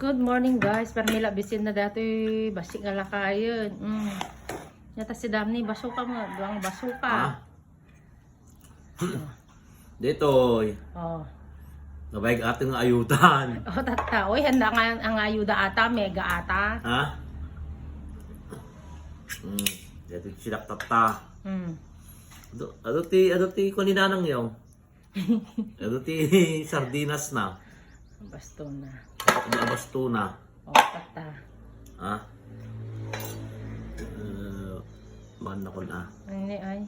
Good morning guys. Parmila bisin na dati basi nga lakayon. Mm. Yata si Damni basuka mo, duang Ah. basuka. Dito, Oh. nabayag ating ayudan. Oh, tata. Oy, handa nga ang ayuda ata, mega ata. Ha? Hmm. Dito sidak tata. Mm. Ano, ano ti, ano ti ko ni nanang yaw? ano ti sardinas na? Basto na. Abasto na. Oh, tata. Ha? Uh, man ako na. Hindi ay.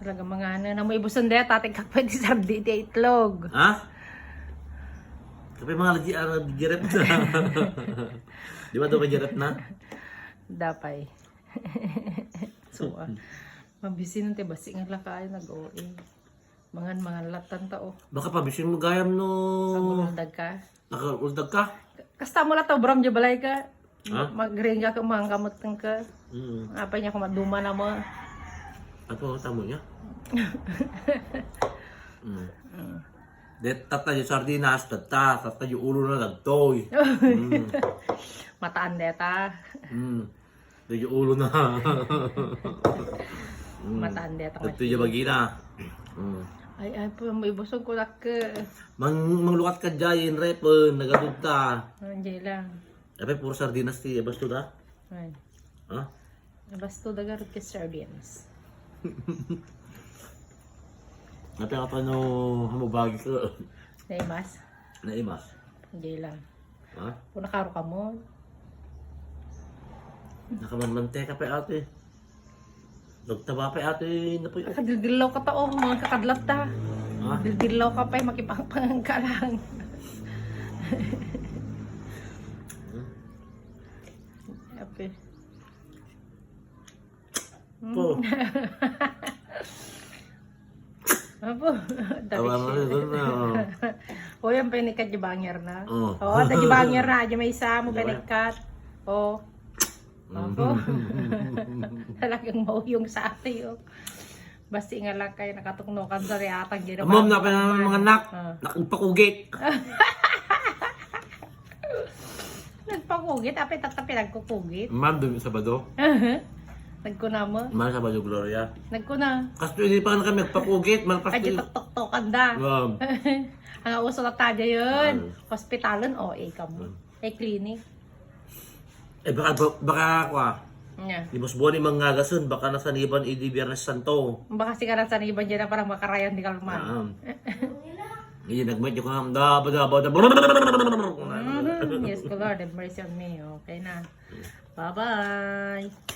Talaga mga ano, na mo ibuson daya, tatay ka pwede sardi di itlog. Ha? Kapag mga lagi, ano, girep na. Di ba ito may girep na? Dapay. so, ah, mabisi nung basi nga lakayo nag-OA. Mangan mga latan tao. Baka pabisin mo gayam no... Paguldag ka. Nakauldag ka? Kasta mo lang to, bram balay ka. Ha? Mag-ring ka, mga kamot ka. Mm. Apa niya kung maduma na mo. Ano tamo niya? mm. Det tata yung sardinas, tata, tata yung ulo na nagtoy. mm. Mataan deta. Mm. Det yung ulo na. mm. Mataan deta. Tata yung bagina. Mm. Ay, ay po, may busog ko lang ka. Mang manglukat ka dyan, repon, nagadugta. Hindi lang. Ape, puro sardinas ti, basta da? Ay. Ha? Basto dagar ka sardines. Ate ka pa no hamubagi ka. Naimas? Naimas. Hindi lang. Ha? Kung nakaro ka mo, Nakamanmante ka pa ate. Nagtaba pa ate na po yun. kadildilaw ka tao, mga kakadlat ta. Ha? Dildilaw ka pa, makipangpangang ka lang. Okay. Po. Apo, Tawa mo rin doon na. O yan, panikat yung banger na. Oo. Oo, oh, yung banger na. Yung may isa mo, panikat. O. Apo. Talagang mauyong sa ate, oh. Basti nga lang kayo nakatuknokan sa riatang ginawa. Mom, na pa naman mga anak. Ah. Nakagpakugit. Nagpakugit, apay tatapi nagkukugit. Ma'am, dumi sa bado. Nagkuna mo. Ma'am sa bado, Gloria. Nagkuna. Kasto hindi pa kami magpakugit. Malpas Kaya tok-tok-tokan da. Ma'am. Ang uso na tayo yun. Hospitalan, o, eh, kamo. Eh, clinic. Eh baka, baka kwa. Nya. Di mas buwan yung mga gason. Baka nasa niban idi Biyernes Santo. Baka sigara sa iban dyan na parang makarayan di kalma. Ma'am. Hindi, nagmedyo ko nga. Daba, daba, daba. Mhm. Yes, Lord, have mercy on me. Okay na. Bye-bye.